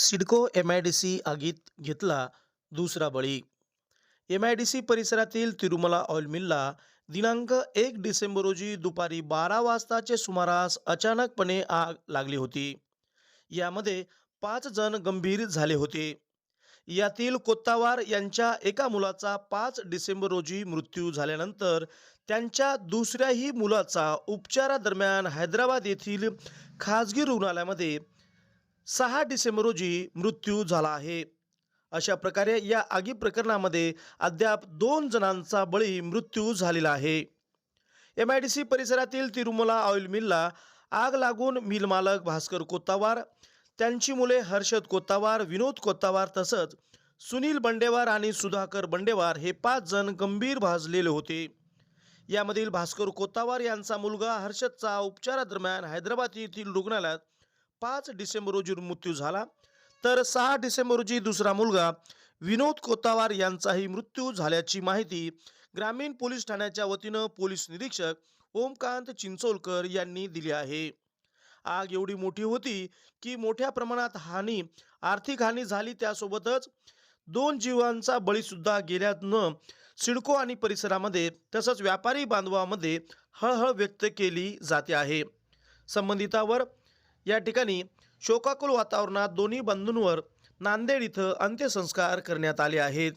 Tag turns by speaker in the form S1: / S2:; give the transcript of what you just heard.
S1: CIDCO M I D C आगीत घेतला दुसरा बळी. एम आय डी सी परिसरातील तिरुमला ऑइल मिलला दिनांक एक डिसेंबर रोजी दुपारी बारा वाजताचे सुमारास अचानकपणे आग लागली होती. यामध्ये पाच जण गंभीर झाले होते. यातील कोत्तावार यांच्या एका मुलाचा पाच डिसेंबर रोजी मृत्यू झाल्यानंतर त्यांच्या दुसऱ्याही मुलाचा उपचारादरम्यान हैदराबाद येथील खाजगी रुग्णालयामध्ये सहा डिसेंबर रोजी मृत्यू झाला आहे. अशा प्रकारे या आगी प्रकरणामध्ये अद्याप दोन जणांचा बळी मृत्यू झालेला आहे. एम आय डी सी परिसरातील तिरुमला ऑइल मिलला आग लागून मिल मालक भास्कर कोतावार त्यांची मुले हर्षद कोतावार विनोद कोत्तावार तसंच सुनील बंडेवार आणि सुधाकर बंडेवार हे पाच जण गंभीर भाजलेले होते. यामधील भास्कर कोतावार यांचा मुलगा हर्षदचा उपचारादरम्यान हैदराबाद येथील रुग्णालयात पाच डिसेंबर रोजी मृत्यू झाला. तर सहा डिसेंबर रोजी दुसरा मुलगा विनोद कोतावार यांचाही मृत्यू झाल्याची माहिती ग्रामीण पोलीस ठाण्याच्या वतीनं पोलीस निरीक्षक ओमकांत चिंचोलकर यांनी दिली आहे. आग एवढी मोठी होती की मोठ्या प्रमाणात हानी आर्थिक हानी झाली त्यासोबतच दोन जीवांचा बळीसुद्धा गेल्यानं सिडको आणि परिसरामध्ये तसंच व्यापारी बांधवामध्ये हळहळ व्यक्त केली जाते आहे. संबंधितावर या ठिकाणी शोकाकुल वातावरणात दोन्ही बंधूंवर नांदेड इथं अंत्यसंस्कार करण्यात आले आहेत.